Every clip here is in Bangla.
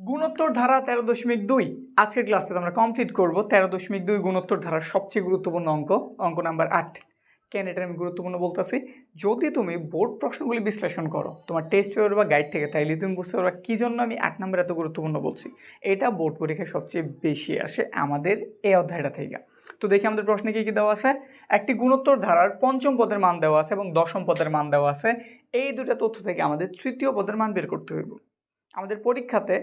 গুণোত্তর ধারা তেরো দশমিক দুই। আজকের ক্লাসটা আমরা কমপ্লিট করব। তেরো দশমিক দুই গুণোত্তর ধারার সবচেয়ে গুরুত্বপূর্ণ অঙ্ক অঙ্ক নাম্বার আট। কেন এটা আমি গুরুত্বপূর্ণ বলতেছি? যদি তুমি বোর্ড প্রশ্নগুলি বিশ্লেষণ করো, তোমার টেস্ট পেপার বা গাইড থেকে, তাইলে তুমি বুঝতে পারবা কী জন্য আমি আট নাম্বার এত গুরুত্বপূর্ণ বলছি। এটা বোর্ড পরীক্ষায় সবচেয়ে বেশি আসে আমাদের এই অধ্যায়টা থেকে। তো দেখি আমাদের প্রশ্নে কী কী দেওয়া আছে? একটি গুণোত্তর ধারার পঞ্চম পদের মান দেওয়া আছে এবং দশম পদের মান দেওয়া আছে। এই দুটা তথ্য থেকে আমাদের তৃতীয় পদের মান বের করতে হইব। আমাদের পরীক্ষাতে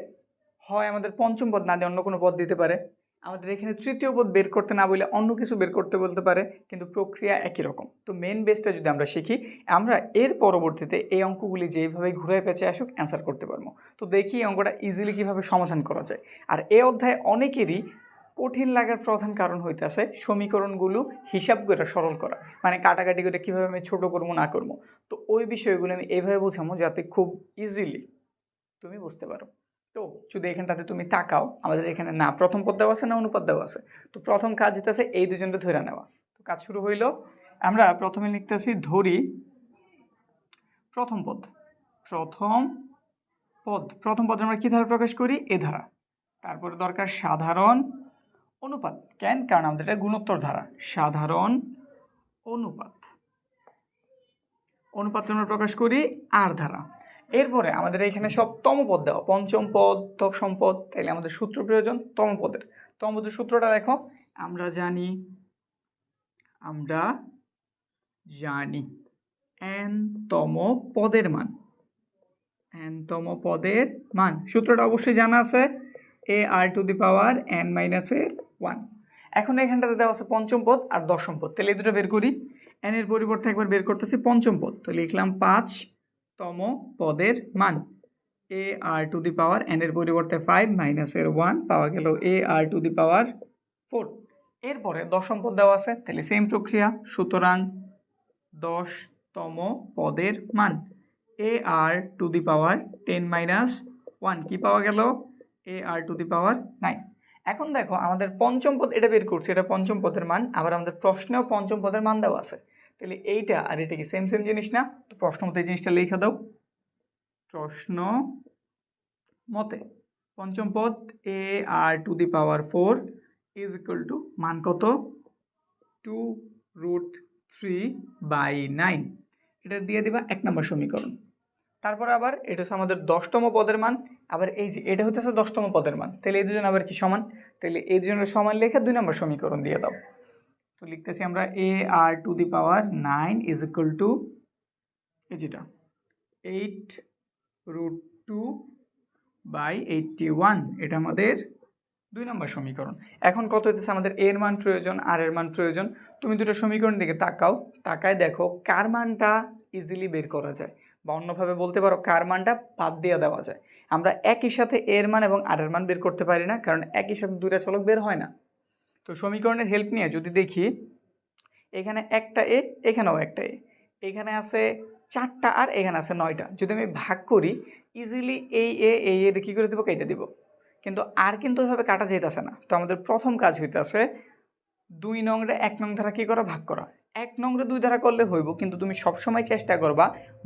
হয় আমাদের পঞ্চম পদ না দিয়ে অন্য কোনো পদ দিতে পারে। আমাদের এখানে তৃতীয় পদ বের করতে না বলে অন্য কিছু বের করতে বলতে পারে, কিন্তু প্রক্রিয়া একই রকম। তো মেন বেসটা যদি আমরা শিখি, আমরা এর পরবর্তীতে এই অঙ্কগুলি যেভাবে ঘুরে পেঁচে আসুক অ্যান্সার করতে পারব। তো দেখি এই অঙ্কটা ইজিলি কীভাবে সমাধান করা যায়। আর এ অধ্যায়ে অনেকেরই কঠিন লাগার প্রধান কারণ হইতেছে সমীকরণগুলো হিসাব করে সরল করা মানে কাটাকাটি করে কীভাবে আমি ছোটো করব, না করব। তো ওই বিষয়গুলো আমি এভাবে বোঝাবো যাতে খুব ইজিলি তুমি বুঝতে পারো। তো যদি এখানটাতে তুমি তাকাও, আমাদের এখানে না, প্রথম পদ দেওয়া আছে, না অনুপাত দেওয়া আছে? তো প্রথম কাজ হইতেছে এই দুজনটা ধরে নেওয়া। তো কাজ শুরু হইল, আমরা প্রথমে লিখতেছি ধরি প্রথম পদ। প্রথম পদ প্রথম পদ আমরা কী ধারা প্রকাশ করি? এ ধারা। তারপরে দরকার সাধারণ অনুপাত। কেন? কারণ আমাদের এটা গুণোত্তর ধারা। সাধারণ অনুপাত। অনুপাত আমরা প্রকাশ করি আর ধারা। এরপরে আমাদের এখানে সব তমপদ দেওয়া, পঞ্চম পদ দশম পদ তাইলে আমাদের সূত্র প্রয়োজন তমপদের তমপদের সূত্রটা দেখো, আমরা জানি আমরা জানি তম পদের মান। তম পদের মান, সূত্রটা অবশ্যই জানা আছে a r to the power n মাইনাসের ওয়ান এখন এখানটাতে দেওয়া আছে পঞ্চম পদ আর দশম পদ তাহলে এই দুটো বের করি। এন এর পরিবর্তে একবার বের করতেছি পঞ্চম পদ, তো লিখলাম পাঁচ তম পদের মান। A r to the power N এর পরিবর্তে ফাইভ মাইনাসের ওয়ান পাওয়া গেল এ r to the power four এরপরে দশম পদ দেওয়া আছে, তাহলে সেম প্রক্রিয়া, সুতরাং দশতম পদের মান। A r to the power ten minus one কী পাওয়া গেল? এ r to the power nine এখন দেখো, আমাদের পঞ্চম পদ, এটা বের করছি, এটা পঞ্চম পদের মান, আবার আমাদের প্রশ্নেও পঞ্চম পদের মান দেওয়া আছে। তাহলে এইটা আর এটা কি সেম সেম জিনিস না? তো প্রশ্ন মতে এই জিনিসটা লিখে দাও। প্রশ্ন মতে পঞ্চম পদ a r to the power four is equal to মান কত? Two root three by nine এটা দিয়ে দিবা এক নম্বর সমীকরণ। তারপর আবার এটা হচ্ছে আমাদের দশতম পদের মান। আবার এই যে এটা হচ্ছে দশতম পদের মান। তাহলে এই দুজন আবার কি সমান? তাহলে এই দুজনের সমান লেখা দুই নম্বর সমীকরণ দিয়ে দাও। তো লিখতেছি আমরা a r to the power nine is equal to যেটা eight root two by eighty one এটা আমাদের দুই নম্বর সমীকরণ। এখন কত হইতেছে আমাদের এর মান প্রয়োজন আর এর মান প্রয়োজন, তুমি দুটো সমীকরণ দিকে তাকাও, তাকায় দেখো কার মানটা ইজিলি বের করা যায়, বা অন্যভাবে বলতে পারো কার মানটা বাদ দিয়ে দেওয়া যায়। আমরা একই সাথে এর মান এবং আর এর মান বের করতে পারি না, কারণ একই সাথে দুইটা চলক বের হয় না। তো সমীকরণের হেল্প নিয়ে যদি দেখি, এখানে একটা এ, এখানেও একটা এ। এখানে আছে চারটা আর এখানে আছে নয়টা। যদি আমি ভাগ করি ইজিলি এই এ এই এর কী করে দেবো? কেটে দিব। কিন্তু আর কিন্তু ওইভাবে কাটা যেতেছে না। তো আমাদের প্রথম কাজ হইতেছে দুই নংরে এক নং ধারা কী করা? ভাগ করা। এক নংরে দুই ধারা করলে হইব, কিন্তু তুমি সবসময় চেষ্টা করবা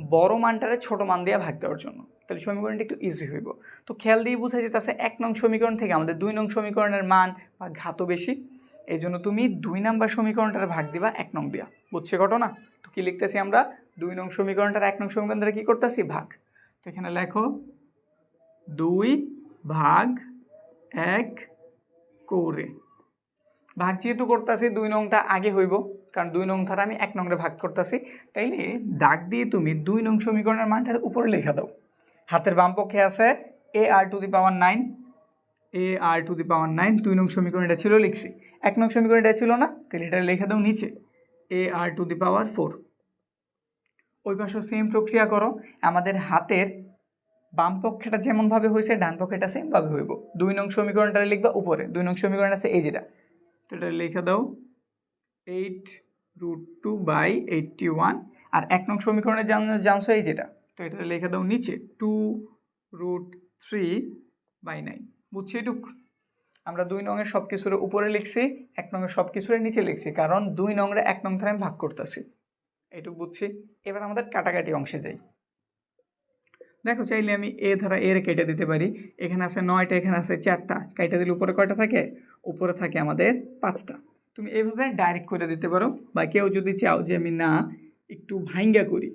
বড় মানটারে ছোট মান দিয়ে ভাগ দেওয়ার জন্য। তাহলে সমীকরণটা একটু ইজি হইব। তো খেয়াল দিয়ে বোঝা যেতেছে এক নং সমীকরণ থেকে আমাদের দুই নং সমীকরণের মান বা ঘাতও বেশি। এই জন্য তুমি দুই নাম্বার সমীকরণটার ভাগ দিবা, এক নং দিয়া। বুঝছে ঘটনা? তো কি লিখতেছি আমরা? দুই নং সমীকরণটার এক নং সমীকরণ দ্বারা কী করতেছি? ভাগ। তো এখানে লেখো, দুই ভাগ এক করে। ভাগ যেহেতু করতেছি, দুই নংটা আগে হইব, কারণ দুই নং ধারা আমি এক নংরে ভাগ করতেছি। তাইলে দাগ দিয়ে তুমি দুই নং সমীকরণের মানটার উপরে লেখা দাও। হাতের বাম পক্ষে আছে a r to the power nine a r to the power nine দুই নং সমীকরণ এটা ছিল লিখছি। এক নং সমীকরণ এটা ছিল না? তাহলে এটা লিখে দাও নিচে। এ r to the power four ওই পাশে সেম প্রক্রিয়া করো। আমাদের হাতের বাম পক্ষেটা যেমনভাবে হয়েছে, ডান পক্ষেটা সেমভাবে হইব। দুই নং সমীকরণটা লিখবা উপরে। দুই নং সমীকরণ আছে এই যেটা। তো এটা লিখে দাও। Eight root two by eighty one আর এক নং সমীকরণে জান, জানছো এই যেটা। তো এটা লিখে দাও নিচে। Two root three by nine বুঝছি এটুক? আমরা দুই নংয়ের সব কিছুর উপরে লিখছি, এক নংয়ের সব কিছুর নিচে লিখছি, কারণ দুই নংরে এক নং ধারে আমি ভাগ করতেছি। এইটুক বুঝছি? এবার আমাদের কাটাকাটি অংশে যাই। দেখো, চাইলে আমি এ ধারা এর কেটে দিতে পারি। এখানে আছে নয়টা, এখানে আছে চারটা। কেটে দিলে উপরে কয়টা থাকে? উপরে থাকে আমাদের পাঁচটা। তুমি এইভাবে ডাইরেক্ট করে দিতে পারো, বা কেউ যদি চাও যে আমি না, একটু ভাইঙ্গা করি।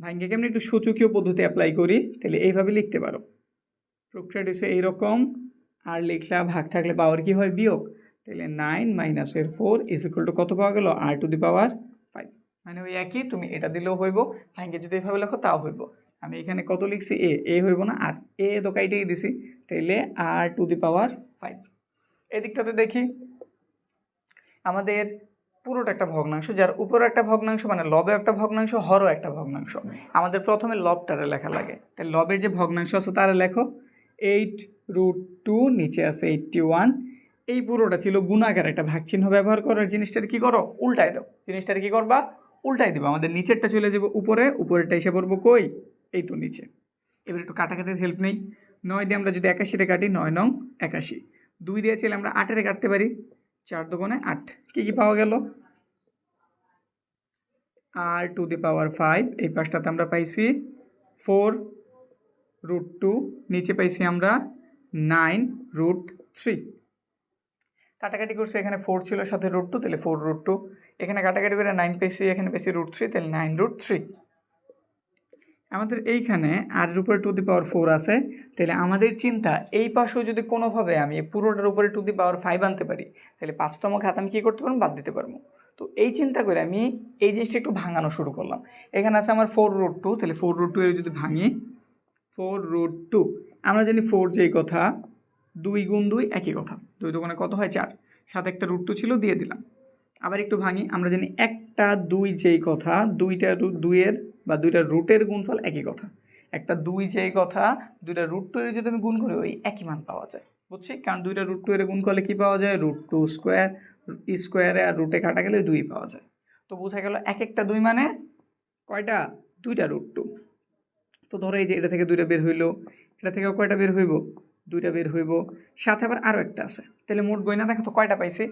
ভাঙ্গা কেমনি? একটু সূচকীয় পদ্ধতি অ্যাপ্লাই করি, তাহলে এইভাবে লিখতে পারো। প্রক্রিয়াটি হচ্ছে এইরকম। আর লিখলা ভাগ থাকলে পাওয়ার কি হয়? বিয়োগ। তাহলে নাইন মাইনাসের ফোর ইজ ইকুয়াল টু কত পাওয়া গেল? R to the power five মানে ওই একই, তুমি এটা দিলেও হইব ভাঙ্গে যদি এভাবে লেখো তাও হইব। আমি এখানে কত লিখছি? এ এ হইব না। আর এ তো দিছি। তাইলে আর টু দি পাওয়ার ফাইভ এদিকটাতে দেখি, আমাদের পুরোটা একটা ভগ্নাংশ, যার উপরে একটা ভগ্নাংশ মানে লবে একটা ভগ্নাংশ, হরও একটা ভগ্নাংশ। আমাদের প্রথমে লবটারে লেখা লাগে। তাই লবের যে ভগ্নাংশ আছে তারা লেখো। এইট রুট টু, নিচে আছে এইটটি ওয়ান। এই পুরোটা ছিল গুণাকার একটা ভাগ চিহ্ন ব্যবহার করার জিনিসটার কি করো? উল্টাই দাও। জিনিসটার কি করবা? উল্টাই দিবা। আমাদের নিচেরটা চলে যাবে উপরে, উপরেরটা এসে পড়ব কই? এই তো নিচে। এবার একটু কাটাকাটির হেল্প নেই। নয় দিয়ে আমরা যদি একাশিটা কাটি, নয় নং একাশি। দুই দিয়ে চাইলে আমরা আটেরে কাটতে পারি। চার দোকানে আট। কী কী পাওয়া গেল? R to the power five. এই পাশটাতে আমরা পাইছি ফোর রুট টু নিচে পাইছি আমরা নাইন রুট থ্রি কাটাকাটি করছে, এখানে ফোর ছিল, সাথে রুট টু তাহলে ফোর রুট টু এখানে কাটাকাটি করে নাইন পেয়েছি এখানে পেয়েছি রুট থ্রি তাহলে নাইন রুট থ্রি আমাদের এইখানে আর উপরে টু দি পাওয়ার ফোর আছে, তাহলে আমাদের চিন্তা, এই পাশেও যদি কোনোভাবে আমি পুরোটার উপরে টু দি পাওয়ার ফাইভ আনতে পারি, তাহলে পাঁচতম খাত আমি কী করতে পারব? বাদ দিতে পারব। তো এই চিন্তা করে আমি এই জিনিসটা একটু ভাঙানো শুরু করলাম। এখানে আছে আমার ফোর রুট টু তাহলে ফোর রুট টু এর যদি ভাঙি ফোর রুট টু। আমরা জানি ফোর যেই কথা, দুই গুণ দুই একই কথা। দুই দোকানে কত হয়? চার। সাথে একটা রুট টু ছিল, দিয়ে দিলাম। আবার একটু ভাঙি, আমরা জানি একটা, দুই যেই কথা, দুইটা রুট দুইয়ের বা দুইটা রুটের গুণফল একই কথা। একটা দুই যেই কথা, দুইটা রুট টু এর যদি আমি গুণ করি, ওই একই মান পাওয়া যায়। বুঝছি? কারণ দুইটা রুট টু এর গুণ করলে কী পাওয়া যায়? রুট টু স্কোয়ার স্কোয়ারে আর রুটে কাটা গেলে দুই পাওয়া যায়। তো বোঝা গেল এক একটা দুই মানে কয়টা? দুইটা রুট টু। তো ধরো এই যে এটা থেকে দুইটা বের হইল, এটা থেকে কয়টা বের হইব? দুইটা বের হইব। সাথে আবার আরও একটা আছে। তাহলে মোট গয়না দেখো তো কয়টা পাইছি?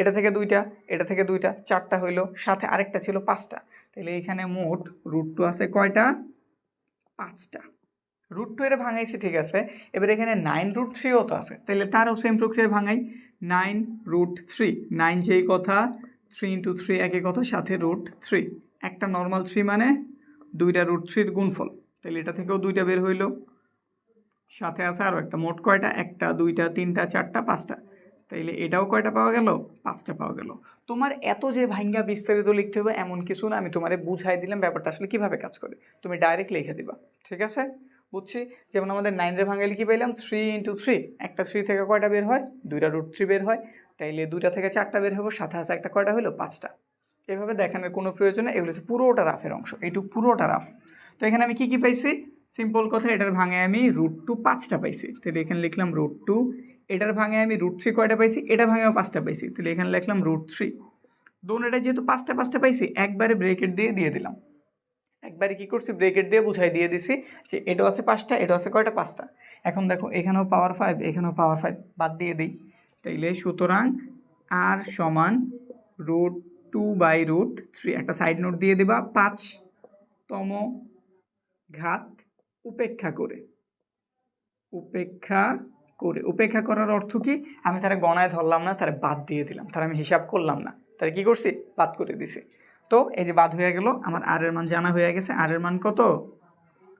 এটা থেকে দুইটা, এটা থেকে দুইটা, চারটা হইল। সাথে আরেকটা ছিল পাঁচটা। তাহলে এখানে মোট রুট টু আছে কয়টা? পাঁচটা। রুট টু এর ভাঙাইছি ঠিক আছে। এবার এখানে নাইন রুট থ্রিও তো আছে। তাহলে তারও সেম প্রক্রিয়ায় ভাঙাই। নাইন রুট থ্রি নাইন যেই কথা থ্রি ইন্টু থ্রি একই কথা, সাথে রুট থ্রি একটা নর্মাল থ্রি মানে দুইটা রুট থ্রির গুণফল। তাহলে এটা থেকেও দুইটা বের হইল। সাথে আছে আরও একটা, মোট কয়টা? একটা, দুইটা, তিনটা, চারটা, পাঁচটা। তাইলে এটাও কয়টা পাওয়া গেল? পাঁচটা পাওয়া গেল। তোমার এত যে ভাঙ্গা বিস্তারিত লিখতে হবে এমন কিছু না, আমি তোমারে বুঝাই দিলাম ব্যাপারটা আসলে কীভাবে কাজ করে। তুমি ডাইরেক্ট লিখে দিবা, ঠিক আছে? বুঝছি? যেমন আমাদের নাইনের ভাঙ্গা লিখে পাইলাম? থ্রি ইন্টু থ্রি একটা থ্রি থেকে কয়টা বের হয়? দুইটা রুট থ্রি বের হয়। তাইলে দুইটা থেকে চারটা বের হব, সাথে আছে একটা, কয়টা হলো পাঁচটা। এভাবে দেখানোর কোনো প্রয়োজন নেই, এগুলো হচ্ছে পুরোটা রাফের অংশ, এইটুকু পুরোটা রাফ। তো এখানে আমি কী কী পাইছি? সিম্পল কথা, এটার ভাঙে আমি রুট টু পাঁচটা পাইছি। তাহলে এখানে লিখলাম রুট টু এটার ভাঙে আমি রুট থ্রি কয়টা পাইছি? এটা ভাঙেও পাঁচটা পাইছি। তাহলে এখানে লিখলাম রুট থ্রি দোনোটা যেহেতু পাঁচটা পাঁচটা পাইছি, একবারে ব্রেকেট দিয়ে দিয়ে দিলাম। একবারে কী করছি? ব্রেকেট দিয়ে বুঝাই দিয়ে দিছি যে এটাও আছে পাঁচটা এটাও আছে কয়টা? পাঁচটা। এখন দেখো, এখানেও পাওয়ার ফাইভ এখানেও পাওয়ার ফাইভ বাদ দিয়ে দিই। তাইলে সুতরাং আর সমান root two by root three একটা সাইড নোট দিয়ে দিবা পাঁচতম ঘাত উপেক্ষা করে। উপেক্ষা করে। উপেক্ষা করার অর্থ কি? আমি তারা গণায় ধরলাম না, তারা বাদ দিয়ে দিলাম। তারা আমি হিসাব করলাম না। তারা কি করছি? বাদ করে দিছি। তো এই যে বাদ হয়ে গেল, আমার আর এর মান জানা হয়ে গেছে। আর এর মান কত?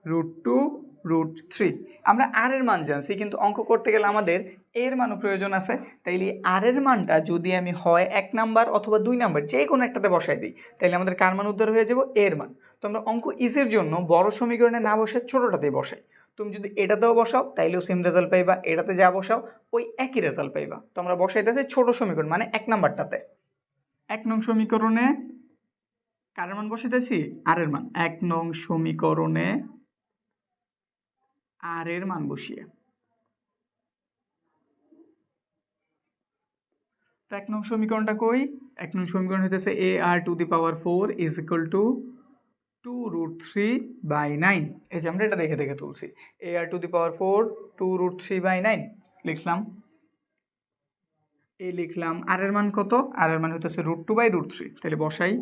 রুট টু রুট থ্রি আমরা আর এর মান জানছি, কিন্তু অঙ্ক করতে গেলে আমাদের এর মানও প্রয়োজন আছে। তাইলে আর এর মানটা যদি আমি হয় এক নাম্বার অথবা দুই নাম্বার যে কোনো একটাতে বসাই দিই, তাইলে আমাদের কার মান উদ্ধার হয়ে যাব? এর মান। তো আমরা অঙ্ক ইসের জন্য বড় সমীকরণে না বসে ছোটোটাতেই বসাই। তুমি যদি এটাতেও বসাও, তাইলেও সেম রেজাল্ট পাইবা। এটাতে যা বসাও, ওই একই রেজাল্ট পাইবা। তো আমরা বসাইতেছি ছোট সমীকরণ মানে এক নাম্বারটাতে। এক নং সমীকরণে কারের মান বসাইতেছি? আর এর মান। এক নং সমীকরণে আর এর মান বসিয়ে। তো এক নং সমীকরণটা কই? এক নং সমীকরণ হইতেছে a r to the power four is equal to two root three by nine এই যে আমরা এটা দেখে দেখে তুলছি। A r to the power four two root three by nine লিখলাম। এ লিখলাম। আর এর মান কত? আর এর মান হইতেছে root two by root three তাহলে বসাই।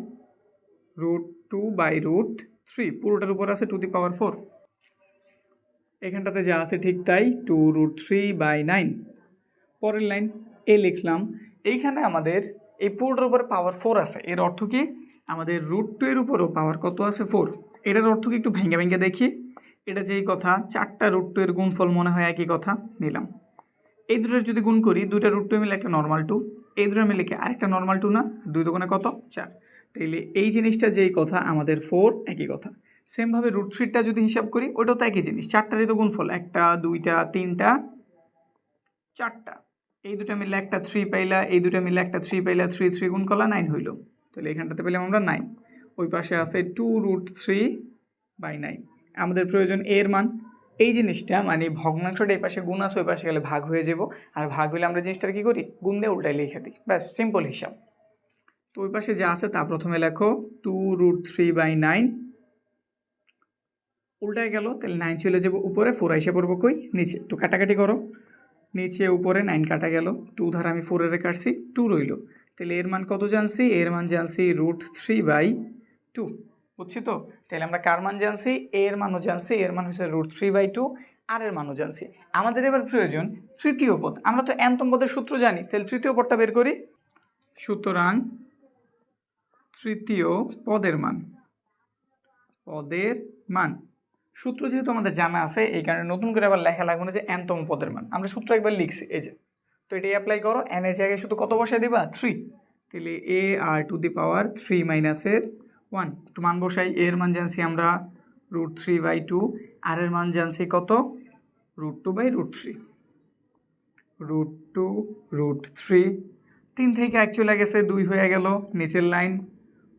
Root two by root three পুরোটার উপর আছে টু দি পাওয়ার ফোর এখানটাতে যা আছে ঠিক তাই two root three by nine পরের লাইন এ লিখলাম। এইখানে আমাদের এই পুরোটার উপরে পাওয়ার ফোর আছে। এর অর্থ কি? আমাদের রুট টু এর উপরও পাওয়ার কত আছে? ফোর এটার অর্থ কি একটু ভেঙে ভেঙে দেখি? এটা যেই কথা, চারটা রুট টু এর গুণফল মনে হয় একই কথা, নিলাম। এই দুটোর যদি গুণ করি, দুইটা রুট টু মিলে একটা নর্মাল টু এই দুটো মিলে কি আরেকটা নর্মাল টু না? দুই দোকানে কত? চার। তাইলে এই জিনিসটা যেই কথা, আমাদের ফোর একই কথা। সেমভাবে রুট থ্রিটা যদি হিসাব করি, ওটাও তো একই জিনিস, চারটারই তো গুণফল, একটা, দুইটা, তিনটা, চারটা। এই দুটো মিলে একটা থ্রি পাইলা, এই দুটো মিলে একটা থ্রি পাইলা থ্রি থ্রি গুণ করলা নাইন হইল। তাহলে এখানটাতে পেলাম আমরা নাইন ওই পাশে আছে two root three by nine আমাদের প্রয়োজন এর মান। এই জিনিসটা মানে ভগ্নাংশটা এই পাশে গুণ আছে, ওই পাশে গেলে ভাগ হয়ে যাব। আর ভাগ হলে আমরা জিনিসটা কী করি? গুণ দিয়ে উল্টাই লিখে দিই। ব্যাস সিম্পল হিসাব। তো ওই পাশে যা আছে তা প্রথমে লেখো two root three by nine উল্টায় গেল, তাহলে নাইন চলে যাব উপরে ফোর আইসে পড়ব কই? নিচে। একটু কাটাকাটি করো। নিচে, উপরে নাইন কাটা গেল। টু ধারা আমি ফোরের কাটছি টু রইল। তাহলে এর মান কত জানছি? এর মান জানছি রুট থ্রি বাই টু বুঝছি তো? তাহলে আমরা কার মান জানছি? এর মানও জানছি, এর মান হচ্ছে root three by two r এর মানও জানছি। আমাদের এবার প্রয়োজন তৃতীয় পদ। আমরা তো এনতম পদের সূত্র জানি, তাহলে তৃতীয় পদটা বের করি। সুতরাং তৃতীয় পদের মান পদের মান। সূত্র যেহেতু আমাদের জানা আছে, এই কারণে নতুন করে আবার লেখা লাগবে না যে এনতম পদের মান। আমরা সূত্র একবার লিখছি, এই যে। তো এটাই অ্যাপ্লাই করো এর জায়গায় শুধু কত বসায় দিবা? থ্রি তাহলে a r to the power three মাইনাসের ওয়ান একটু মান বসাই এর মান জানছি আমরা root three by two r এর মান জানছি কত? Root two by root three root two root three তিন থেকে এক চলে গেছে, দুই হয়ে গেল, নিচের line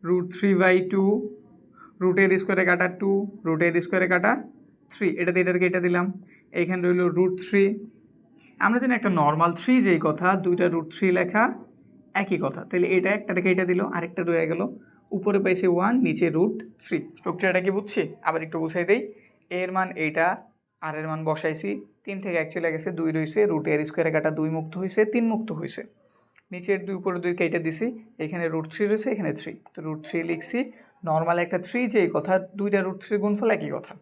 root three by two রুটের স্কোয়ারে কাটা টু রুটের স্কোয়ারে কাটা থ্রি এটাতে এটাকে এটা দিলাম। এইখানে রইল রুট থ্রি আমরা জানি একটা নর্মাল থ্রি যেই কথা, দুইটা রুট থ্রি লেখা, একই কথা। তাহলে এটা একটাকে এটা দিল, আরেকটা রয়ে গেল। উপরে পাইছে ওয়ান নিচে রুট থ্রি প্রক্রিয়াটা কি বুঝছি? আবার একটু বুঝাই দেই। এর মান এইটা, আর এর মান বসাইছি। তিন থেকে এক চলে গেছে, দুই রয়েছে রুটের স্কোয়ারে কাটা দুই মুক্ত হয়েছে তিন মুক্ত হয়েছে নিচের দুই উপরে দুই কেটে দিছি। এখানে রুট থ্রি রয়েছে, এখানে থ্রি তো রুট থ্রি লিখছি। নর্মাল একটা থ্রি যে কথা, দুইটা রুট থ্রি গুণফল একই কথা।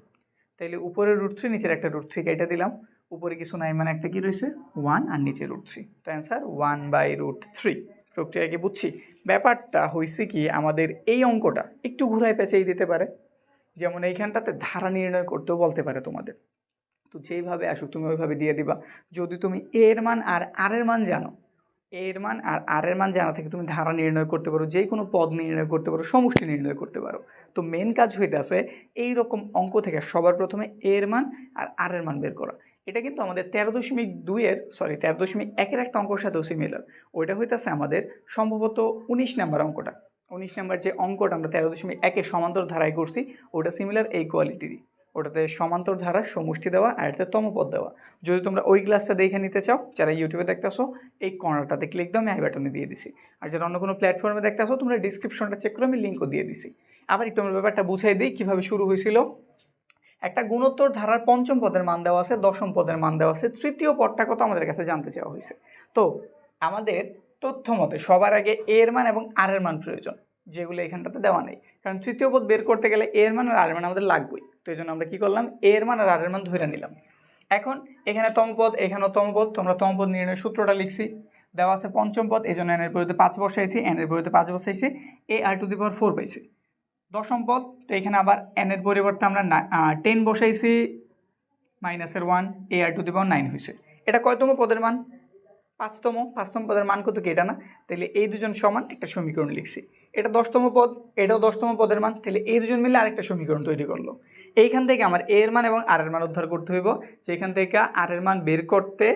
তাইলে উপরে রুট থ্রি নিচের একটা রুট থ্রি কেটে দিলাম। উপরে কিছু নাই মানে একটা কি রয়েছে? ওয়ান আর নিচে রুট থ্রি তো answer one by root three প্রক্রিয়া কি বুঝছি? ব্যাপারটা হয়েছে কি, আমাদের এই অঙ্কটা একটু ঘুরায় পেঁচেই দিতে পারে। যেমন এইখানটাতে ধারা নির্ণয় করতেও বলতে পারে তোমাদের। তো যেইভাবে আসুক, তুমি ওইভাবে দিয়ে দিবা। যদি তুমি এর মান আর আর এর মান জানো এর মান আর আর এর মান জানা থেকে তুমি ধারা নির্ণয় করতে পারো যে কোনো পদ নির্ণয় করতে পারো, সমষ্টি নির্ণয় করতে পারো। তো মেন কাজ হইতেছে এই রকম অঙ্ক থেকে সবার প্রথমে এর মান আর আর এর মান বের করা। এটা কিন্তু আমাদের তেরো দশমিক দুইয়ের সরি তেরো দশমিক একের একটা অঙ্কর সাথেও সিমিলার ওইটা হইতেছে আমাদের সম্ভবত উনিশ নাম্বার অঙ্কটা। উনিশ নাম্বার যে অঙ্কটা আমরা তেরো দশমিক একে সমান্তর ধারায় করছি, ওটা সিমিলার এই কোয়ালিটিরই ওটাতে সমান্তর ধারা, সমষ্টি দেওয়া আর এটাতে তমপদ দেওয়া। যদি তোমরা ওই ক্লাসটা দেখে নিতে চাও, যারা ইউটিউবে দেখতেছো, এই কর্নারটাতে ক্লিক দাও, আমি আই বাটনে দিয়ে দিছি। আর যারা অন্য কোনো প্ল্যাটফর্মে দেখতেছো, তোমরা ডিসক্রিপশনটা চেক করে আমি লিঙ্কও দিয়ে দিছি। আবার একটু আমরা ব্যাপারটা বুঝাই দিই, কীভাবে শুরু হয়েছিল। একটা গুণোত্তর ধারার পঞ্চম পদের মান দেওয়া আছে, দশম পদের মান দেওয়া আছে, তৃতীয় পদটা কত আমাদের কাছে জানতে চাওয়া হয়েছে। তো আমাদের তথ্য মতে সবার আগে এর মান এবং আর এর মান প্রয়োজন, যেগুলো এখানটাতে দেওয়া নেই। কারণ তৃতীয় পদ বের করতে গেলে এর মান আর আর মান আমাদের লাগবেই। তো এই জন্য আমরা কী করলাম? এর মান আর আর এর মান ধরে নিলাম। এখন এখানে তমপদ এখানেও তমপদ তোমরা তমপদ নির্ণয় সূত্রটা লিখছি। দেওয়া আছে পঞ্চম পদ, এই জন্য এনের বিরুদ্ধে পাঁচ বসাইছি এনের বিরুদ্ধে পাঁচ বসাইছি এ r to the power four পাইছি। দশম পদ, তো এখানে আবার এনের পরিবর্তে আমরা টেন বসাইছি মাইনাসের one a r to the power nine হয়েছে। এটা কয়তম পদের মান? পাঁচতম। পাঁচতম পদের মান কত কি? এটা না। তাহলে এই দুজন সমান একটা সমীকরণ লিখছি। এটা দশতম পদ, এটাও দশতম পদের মান তাহলে এই দুজন মিলে আরেকটা সমীকরণ তৈরি করল। এইখান থেকে আমার এর মান এবং আর এর মান উদ্ধার করতে হইব। যেখান থেকে আর এর মান বের করতে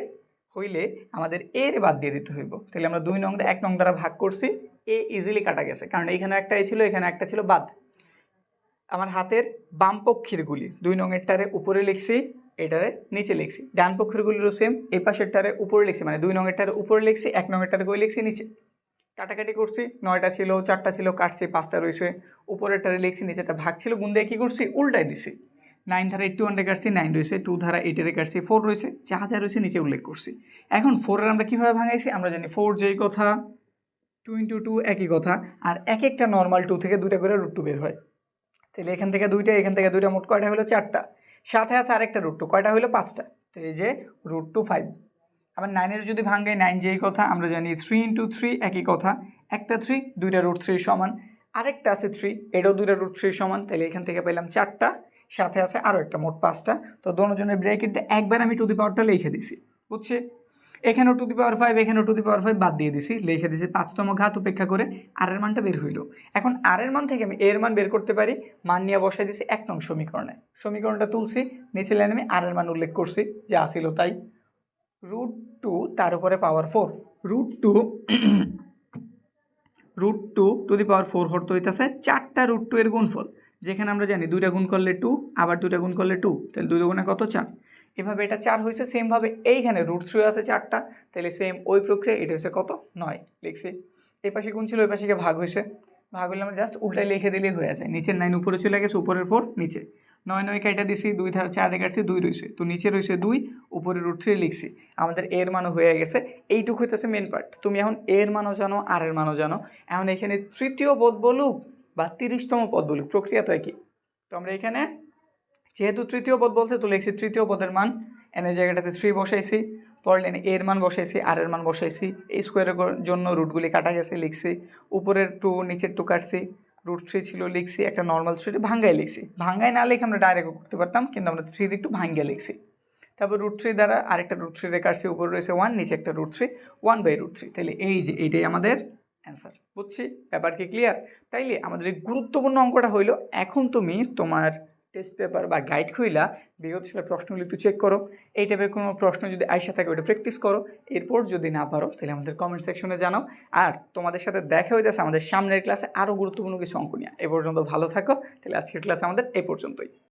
হইলে আমাদের এর বাদ দিয়ে দিতে হইব। তাহলে আমরা দুই নংটা এক নং দ্বারা ভাগ করছি, এ ইজিলি কাটা গেছে। কারণ এখানে একটাই ছিল, এখানে একটা ছিল বাদ। আমার হাতের বাম পক্ষের গুলি, দুই নঙেরটারে উপরে লিখছি, এটারে নিচে লিখছি। ডান পক্ষের গুলিরও সেম এই পাশেরটারে উপরে লিখছি মানে দুই নঙেরটারে উপরে লিখছি, এক নঙেরটারে কই লিখছি, নিচে। কাটাকাটি করছি, নয়টা ছিল, চারটা ছিল, কাটছি, পাঁচটা রয়েছে উপরেরটারে লিখছি নিচেটা ভাগ ছিল, গুণ দিয়ে কী করছি, উল্টাই দিছি। নাইন ধারা এইট টু হান্ড্রেড কাটছি নাইন রয়েছে টু ধারা এইটেরে কাটছি ফোর রয়েছে, যা যা রয়েছে নিচে উল্লেখ করছি। এখন ফোরের আমরা কীভাবে ভাঙাইছি? আমরা জানি ফোর যেই কথা টু ইন্টু টু একই কথা, আর এক একটা নর্মাল টু থেকে দুইটা করে রুট টু বের হয়। তাহলে এখান থেকে দুইটা, এখান থেকে দুইটা, মোট কয়টা হলো? চারটা। সাথে আছে আরেকটা রুট টু কয়টা হলো? পাঁচটা। তো এই যে রুট টু ফাইভ আবার নাইনের যদি ভাঙ্গাই নাইন যেই কথা, আমরা জানি থ্রি ইন্টু থ্রি একই কথা। একটা থ্রি দুইটা রুট থ্রি সমান। আরেকটা আছে থ্রি এটাও দুইটা রুট থ্রি সমান। তাহলে এখান থেকে পেলাম চারটা। সাথে আছে আরও একটা মোট পাঁচটা। তো দোনোজনের ব্রেকেট দিয়ে একবার আমি টু দি পাওয়ারটা লিখে দিছি, বুঝছি? এখানেও টু দি পাওয়ার ফাইভ এখানেও টু দি পাওয়ার ফাইভ বাদ দিয়ে দিছি, লিখে দিছি পাঁচতম ঘাত উপেক্ষা করে আর এর মানটা বের হইল। এখন আর এর মান থেকে আমি এর মান বের করতে পারি, মান নিয়ে বসাই দিছি এক নং সমীকরণে। সমীকরণটা তুলছি, নিচে লাইনে আমি আর এর মান উল্লেখ করছি, যে ছিল তাই। রুট টু তার উপরে power four root two root two to the power four হতে হইতেছে চারটা রুট টু এর গুণফল। যেখানে আমরা জানি দুইটা গুণ করলে টু আবার দুইটা গুণ করলে টু তাহলে দুই গুণে কত চার? এভাবে এটা চার হয়েছে সেমভাবে এইখানে রুট থ্রি আছে চারটা, তাহলে সেম ওই প্রক্রিয়া, এটা হয়েছে কত? নয়, লিখছি। এই পাশে গুণ ছিল, ওই পাশে ভাগ হয়েছে ভাগ হলে আমরা জাস্ট উল্টায় লিখে দিলেই হয়ে যায়। নিচের নাইন উপরে চলে গেছে, উপরের ফোর নিচে। নয় নয় কাইটা দিছি, দুই ধার চারে কাটছি, দুই রয়েছে তো নিচে রয়েছে দুই, উপরে রুট থ্রি লিখছি। আমাদের এর মানও হয়ে গেছে। এইটুকু হইতেছে মেন পার্ট তুমি এখন এর মানও জানো, আর এর মানও জানো। এখন এখানে তৃতীয় বোধ বলুক বা তিরিশতম পদ বলুক প্রক্রিয়া তো আমরা এখানে যেহেতু তৃতীয় পদ বলছে, তো লিখছি তৃতীয় পদের মান এনের জায়গাটাতে থ্রি বসাইছি, পরের লাইনে এর মান বসাইছি আর এর মান বসাইছি, এই স্কোয়ারের জন্য রুটগুলি কাটা গেছে লিখছি, উপরের টু নিচের টু কাটছি রুট থ্রি ছিল লিখছি, একটা নর্মাল থ্রি ভাঙ্গায় লিখছি। ভাঙ্গায় না লিখে আমরা ডাইরেক্ট করতে পারতাম, কিন্তু আমরা থ্রি একটু ভাঙ্গিয়ে লিখছি। তারপর রুট থ্রি দ্বারা আরেকটা রুট থ্রি রেখাচ্ছি উপরে রয়েছে ওয়ান নিচে একটা root three one by root three তাহলে এই যে, এইটাই আমাদের অ্যান্সার বুঝছি? ব্যাপার কি ক্লিয়ার তাইলে আমাদের এই গুরুত্বপূর্ণ অঙ্কটা হইল, এখন তুমি তোমার টেস্ট পেপার বা গাইড খুইলা বিগত সালের প্রশ্নগুলো একটু চেক করো। এই টাইপের কোনো প্রশ্ন যদি আইসা থাকে ওটা প্র্যাকটিস করো। এরপর যদি না পারো তাহলে আমাদের কমেন্ট সেকশনে জানাও। আর তোমাদের সাথে দেখা যাচ্ছে আমাদের সামনের ক্লাসে আরও গুরুত্বপূর্ণ কিছু অঙ্ক নিয়ে। এ পর্যন্ত ভালো থাকো। তাহলে আজকের ক্লাস আমাদের এ পর্যন্তই।